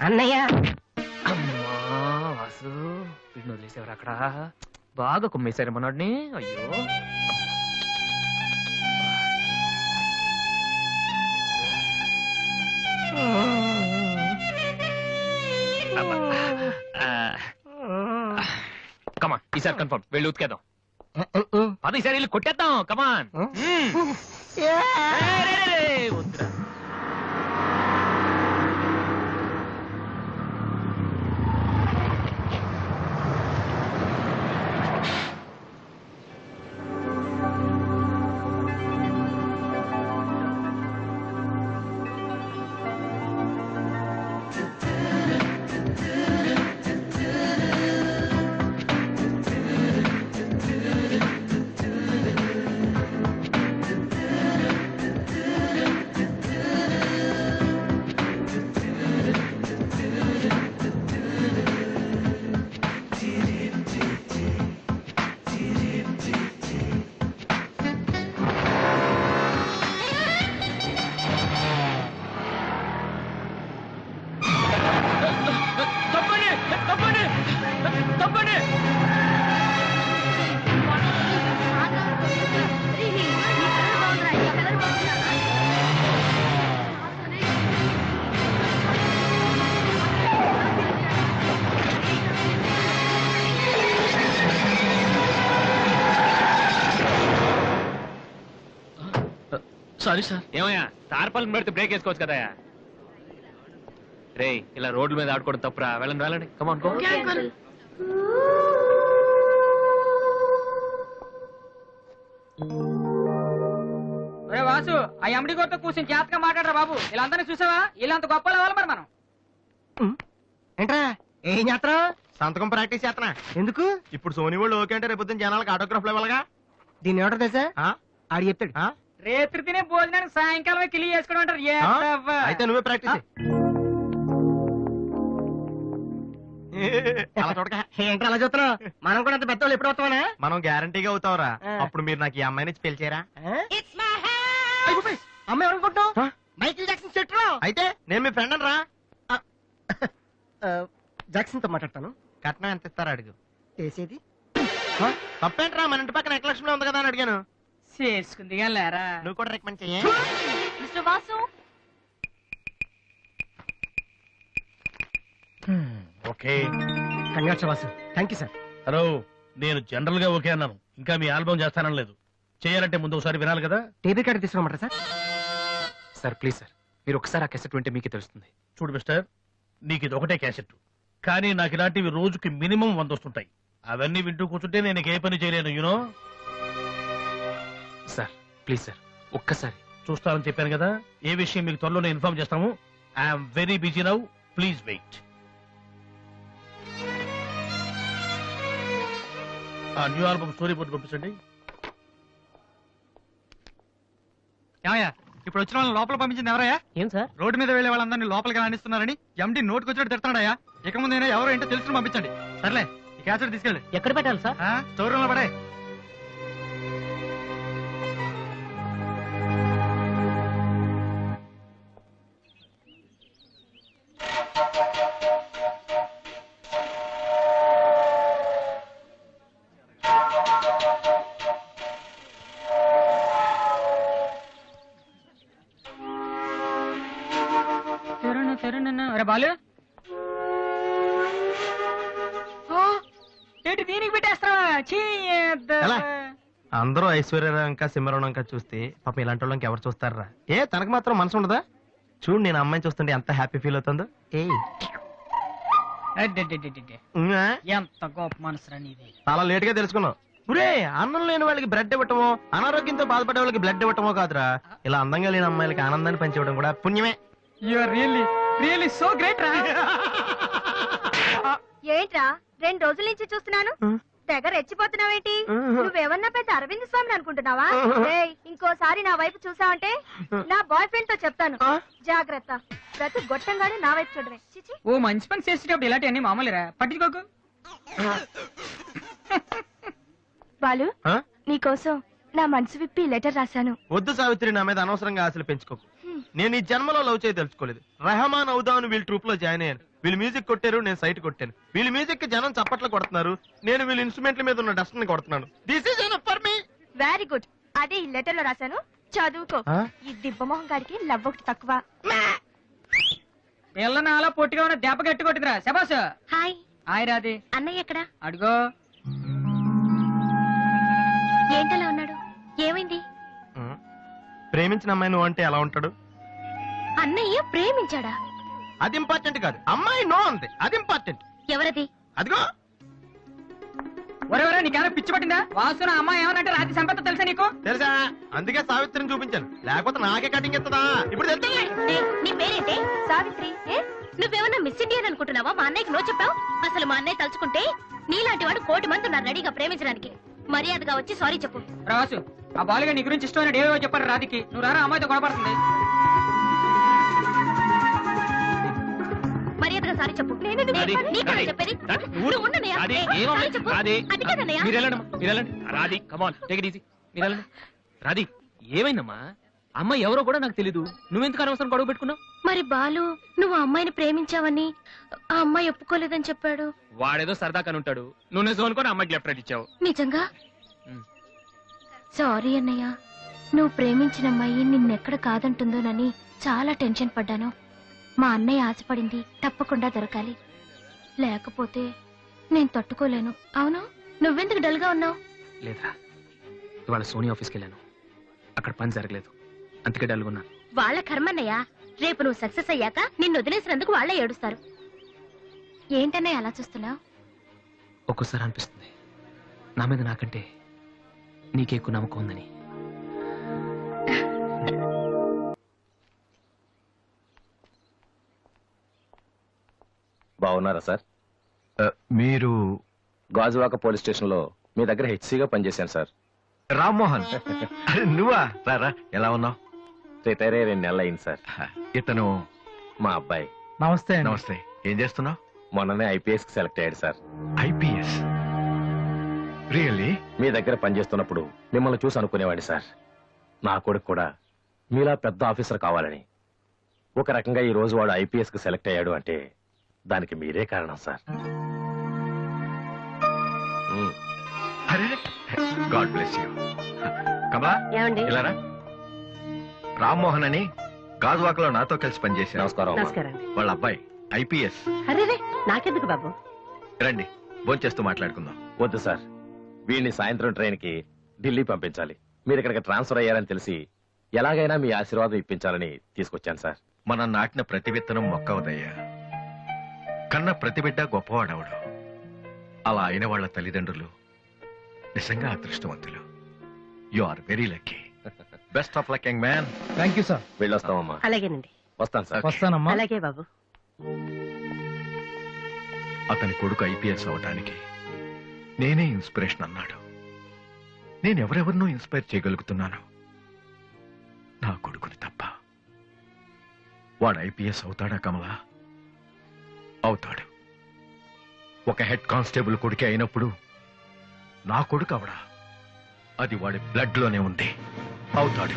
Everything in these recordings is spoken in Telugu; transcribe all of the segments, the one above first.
అన్నయ్య. అమ్మా వాసు. వీడిని వదిలేసేవారు అక్కడ? బాగా కుమ్మేశారు మనోడిని. అయ్యో. కమాన్ ఈసారి కన్ఫర్మ్ వెళ్ళి ఉతికేద్దాం. పది ఈసారి వెళ్ళి కొట్టేద్దాం. కమాన్ వద్దురా. సారీ సార్ ఏమయ్యా? తార్పాలను పెడితే బ్రేక్ వేసుకోవచ్చు కదా రే ఇలా రోడ్ల మీద ఆడుకోవడం తప్పురా. వెళ్ళండి వెళ్ళండి. కమాన్ కో ఒరే వాసు ఆ ఎండి కొడుతో కూర్చొని జాతకం మాట్లాడరా బాబు. వీళ్ళందరినీ చూసావా? వీళ్ళంత గొప్ప వాళ్ళు మరి మనం? ఏంట్రా? ఏం చేస్తున్నావు? సంతకం ప్రాక్టీస్ చేస్తున్నా. ఎందుకు? ఇప్పుడు సోనీ వాళ్ళు ఓకే అంటే రేపు పొద్దున్న జనాలకు ఆటోగ్రాఫ్ ఇవ్వాలిగా. దీన్ని ఏమంటారు తెలుసా? ఆ? ఆడు చెప్తాడు. ఆ? రేత్రి తినే భోజనానికి సాయంకాలమే కిలి చేసుకోవడం అంటారు. ఏ ఆ? అయితే నువ్వే ప్రాక్టీస్ చెయ్. అలా చూడక. అలా చూస్తున్నావు? మనం కూడా అంత పెద్దవాళ్ళు ఎప్పుడు వస్తామనా? మనం గ్యారంటీగా అవుతావురా. ఆ. అప్పుడు మీరు నాకు ఈ అమ్మాయిని ఇచ్చి పెళ్ళి చేయరా? అమ్మ ఎవరనుకుంటావు ఆ? మైకిల్ జాక్సన్ చెట్టు అయితే నేను మీ ఫ్రెండ్ రా జాక్సన్తో మాట్లాడతాను. కట్నం ఎంత ఇస్తారా అడుగు. వేసేది. ఆ? తప్పేంట్రా? మన ఇంటి పక్కన ఎక్లక్ష్మి ఉంది కదా అని అడిగాను. చేసుకుంది కానీ లేరా నువ్వు కూడా రికమెండ్ చెయ్యి. Mister Vasu okay. Congrats Vasu thank you sir. Hello నేను జనరల్గా ఓకే అన్నాను. ఇంకా మీ ఆల్బమ్ చేస్తానని లేదు. చేయాలంటే ముందు ఒకసారి వినాలి కదా? టేబుల్ కార్డు తీసుకోమంటారా సార్? Sir please sir. మీరు ఒకసారి ఆ కెసెట్ వింటే మీకే తెలుస్తుంది. చూడు మిస్టర్ నీకు ఇది ఒకటే క్యాసెట్ కానీ నాకు ఇలాంటివి రోజుకి మినిమం వంద వస్తుంటాయి అవన్నీ వింటూ కూర్చుంటే నేను ఏ పని చేయలేను యూనో సార్ ప్లీజ్ సార్ ఒక్కసారి. చూస్తానని చెప్పాను కదా ఏ విషయం మీకు త్వరలోనే ఇన్ఫార్మ్ చేస్తాము? I'm very busy now please wait ఆ న్యూ ఆల్బమ్ స్టోరీ బోర్డు పంపించండి. ఏమయ్యా ఇప్పుడు వచ్చిన వాళ్ళని లోపల పంపించింది ఎవరయ్యా? ఏం సార్? రోడ్డు మీద వెళ్ళే వాళ్ళందరినీ లోపలికి రాణిస్తున్నారని ఎండి నోటుకు వచ్చినట్టు తిడతాడయ్యా. ఇక ముందైనా ఎవరు ఏంటో తెలుసుకుని పంపించండి. సర్లే ఈ క్యాసెట్ తీసుకెళ్ళి. ఎక్కడ పెట్టాలి సార్? స్టోర్ రూమ్లో పడే. ఎలా? అందరూ ఐశ్వర్యరావు ఇంకా సింహరావు ఇంకా చూస్తే పాపం ఇలాంటి వాళ్ళకి ఎవరు చూస్తారా ఏ తనకు మాత్రం మనసు ఉండదా? చూడు నేను అమ్మాయిని చూస్తుంటే ఎంత హ్యాపీ ఫీల్ అవుతుందో. ఏ. ఎంత గొప్ప మనసురా నీది. చాలా లేట్గా తెలుసుకున్నావు. ఒరే అన్నం లేని వాళ్ళకి బ్లడ్ ఇవ్వటమో అనారోగ్యంతో బాధపడే వాళ్ళకి బ్లడ్ ఇవ్వటమో కాదురా. ఇలా అందంగా లేని అమ్మాయిలకి ఆనందాన్ని పంచివ్వడం కూడా పుణ్యమే. రియల్లీ రియల్లీ సో గ్రేట్ రా. ఏంట్రా రెండు రోజుల నుంచి చూస్తున్నాను. తెగ రెచ్చిపోతున్నావేంటి? నువ్వేమన్నా పెద్ద అరవింద్ స్వామిని అనుకుంటున్నావా? ఏయ్, ఇంకోసారి నా వైపు చూసావంటే నా బాయ్ ఫ్రెండ్తో చెప్తాను. జాగ్రత్త. ప్రతి గొట్టంగానే నా వైపు చూడవే. చిచి. ఓ మంచి పని చేసేటప్పుడు ఇలాంటివన్నీ మామూలురా. పట్టించుకోకు. బాలు ఆ? నీకోసం నా మనసు విప్పి లెటర్ రాశాను. వద్దు సావిత్రి నా మీద అనవసరంగా ఆశలు పెంచుకోకు. నేను ఈ జన్మలో లవ్ చేయ తెలుసుకోలేదు. రెహమాన్ అవుదామని వీళ్ళ ట్రూప్లో జాయిన్ అయ్యాను వీళ్ళు మ్యూజిక్ కొట్టారు నేను సైట్ కొట్టాను. వీళ్ళు మ్యూజిక్కి జనం చప్పట్లు కొడుతున్నారు నేను వీళ్ళ ఇన్స్ట్రుమెంట్ల మీద ఉన్న డస్ట్ని కొడుతున్నాను. This is for me very good అదే ఈ లెటర్లో రాశాను. చదువుకో. ఈ దిబ్బమోహం గారికి లవ్ ఒకటి తక్కువ. పిల్ల నాలో పొట్టిగా ఉన్న దెబ్బ గట్టి కొట్టిందిరా. శబాస్ హాయ్ హాయ్ రాది అన్నయ్య ఎక్కడా? అడుగో. ఏంటలా ఉన్నాడు? ఏమైంది? ప్రేమించిన అమ్మాయి నువ్వు అంటే ఎలా ఉంటాడు? అన్నయ్య ప్రేమించాడా? అది ఇంపార్టెంట్ కాదు. అమ్మాయి నో అంతే అది ఇంపార్టెంట్ ఎవరది? అదిగో. ఒరే ఒరే నీకేమైనా పిచ్చి పట్టిందా? వాసు నా అమ్మాయి ఏమనంటే రాత్రి సంపద తెలుసా నీకు? తెలుసా? అందుకే సావిత్రిని చూపించాను. లేకపోతే నాకే కటింగ్ ఇస్తుందా ఇప్పుడు తెలుస్తుంది నీ పేరేంటి? సావిత్రి నువ్వేమన్నా మిస్ ఇండియన్ అనుకుంటున్నావా? మా అన్నయ్యకి నో చెప్పావు? అసలు మా అన్నయ్య తలుచుకుంటే నీలాంటి వాడు కోటి మంది ఉన్నారు రెడీగా ప్రేమించడానికి. మర్యాదగా వచ్చి సారీ చెప్పు. రా వాసు ఆ బాలుగా నీ గురించి ఇష్టమైన ఏవో చెప్పారు రాధికి నువ్వు రారా అమ్మాయితో గొడవపడుతుంది మీరు వెళ్ళండి. రాది కమాన్ ఏమైందమ్మా? అమ్మ ఎవరో కూడా నాకు తెలీదు. నువ్వెందుకు అనవసరం గొడవ పెట్టుకున్నావు? మరి బాలు నువ్వు అమ్మాయిని ప్రేమించావని ఆ అమ్మాయి ఒప్పుకోలేదని చెప్పాడు. వాడేదో సరదా ఉంటాడు. నువ్వు నిజం అనుకొని అమ్మాయికి లెఫ్ట్ రైట్ ఇచ్చావు. నిజంగా. సారీ అన్నయ్య. నువ్వు ప్రేమించిన అమ్మాయి నిన్నెక్కడ కాదంటుందోనని చాలా టెన్షన్ పడ్డాను. మా అన్నయ్య ఆశపడింది తప్పకుండా దొరకాలి. లేకపోతే నేను తట్టుకోలేను. అవును? నువ్వెందుకు డల్గా ఉన్నావు? లేదా ఇవాళ సోనీ ఆఫీస్కి వెళ్ళాను. అక్కడ పని జరగలేదు. అందుకే డల్గున్నా వాళ్ళ కర్మన్నయ్య రేపు నువ్వు సక్సెస్ అయ్యాక నిన్ను వదిలేసినందుకు వాళ్ళే ఏడుస్తారు. ఏంటన్నయ్య అలా చూస్తున్నావు? ఒక్కోసారి అనిపిస్తుంది. నా మీద నాకంటే నీకే ఎక్కువ నమ్మకం ఉందని. బాగున్నారా సార్? మీరు గాజువాక పోలీస్ స్టేషన్లో మీ దగ్గర హెచ్సిగా పనిచేశాను సార్. రామ్మోహన్. అరే నువ్వా? రారా ఎలా ఉన్నావు? రిటైర్ అయ్యి రెండు నెలలు అయింది సార్ ఇతను మా అబ్బాయి. నమస్తే నమస్తే. ఏం చేస్తున్నావు? మొన్ననే ఐపీఎస్కి సెలెక్ట్ అయ్యాడు సార్. ఐపీఎస్? రియల్లీ? మీ దగ్గర పనిచేస్తున్నప్పుడు మిమ్మల్ని చూసి అనుకునేవాడిని సార్. నా కొడుకు కూడా మీలా పెద్ద ఆఫీసర్ కావాలని. ఒక రకంగా ఈ రోజు వాడు ఐపీఎస్కి సెలెక్ట్ అయ్యాడు అంటే దానికి మీరే కారణం సార్. మ్, అరే గాడ్ బ్లెస్ యూ. కమలా ఏమండి? ఇలారా? రామ్మోహన్ అని గాజువాకలో నాతో కలిసి పనిచేశారు. నమస్కారం వాళ్ళ అబ్బాయి ఐపీఎస్. అరే నాకెందుకు బాబు? రండి భోంచేస్తూ మాట్లాడుకుందాం. వద్దు సార్. వీడిని సాయంత్రం ట్రైన్కి ఢిల్లీ పంపించాలి. మీరు ఇక్కడికి ట్రాన్స్ఫర్ అయ్యారని తెలిసి ఎలాగైనా మీ ఆశీర్వాదం ఇప్పించాలని తీసుకొచ్చాను సార్. మనం నాటిన ప్రతి విత్తనం మొక్కవదయ్యా కన్న ప్రతి బిడ్డ గొప్పవాడవడు. అలా అయిన వాళ్ళ తల్లిదండ్రులు నిజంగా అదృష్టవంతులు. You are very lucky best of luck young man thank you sir వెళ్ళొస్తామమ్మా. అలాగేనండి. వస్తాను సార్ వస్తానమ్మా. అలాగే బాబు. అతని కొడుకు ఐపీఎస్ అవడానికి నేనే ఇన్స్పిరేషన్ అన్నాడు. నేను ఎవరెవరినో ఇన్స్పైర్ చేయగలుగుతున్నాను. నా కొడుకుని తప్ప. వాడు ఐపీఎస్ అవుతాడా కమలా? అవుతాడు. ఒక హెడ్ కానిస్టేబుల్ కొడుకే అయినప్పుడు నా కొడుకు అవడా? అది వాడి బ్లడ్లోనే ఉంది. అవుతాడు.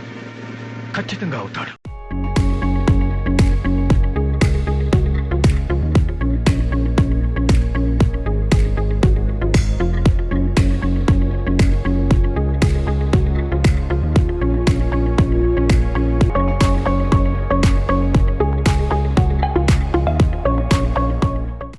ఖచ్చితంగా అవుతాడు.